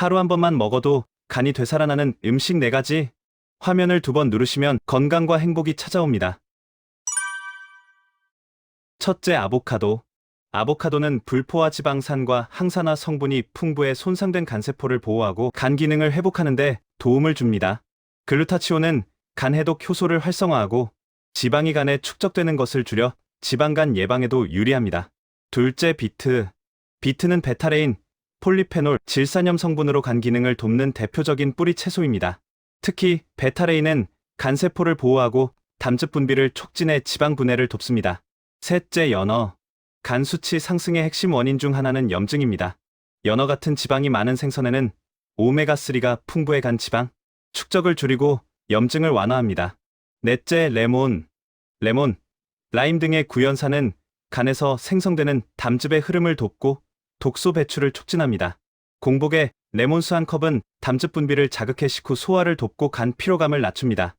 하루 한 번만 먹어도 간이 되살아나는 음식 4가지. 화면을 두 번 누르시면 건강과 행복이 찾아옵니다. 첫째 아보카도. 아보카도는 불포화 지방산과 항산화 성분이 풍부해 손상된 간세포를 보호하고 간 기능을 회복하는데 도움을 줍니다. 글루타치온은 간 해독 효소를 활성화하고 지방이 간에 축적되는 것을 줄여 지방간 예방에도 유리합니다. 둘째 비트. 비트는 베타레인, 폴리페놀, 질산염 성분으로 간 기능을 돕는 대표적인 뿌리 채소입니다. 특히 베타레인은 간세포를 보호하고 담즙 분비를 촉진해 지방 분해를 돕습니다. 셋째 연어. 간 수치 상승의 핵심 원인 중 하나는 염증입니다. 연어 같은 지방이 많은 생선에는 오메가3가 풍부해 간 지방, 축적을 줄이고 염증을 완화합니다. 넷째 레몬. 레몬, 라임 등의 구연산은 간에서 생성되는 담즙의 흐름을 돕고 독소 배출을 촉진합니다. 공복에 레몬수 한 컵은 담즙 분비를 자극해 식후 소화를 돕고 간 피로감을 낮춥니다.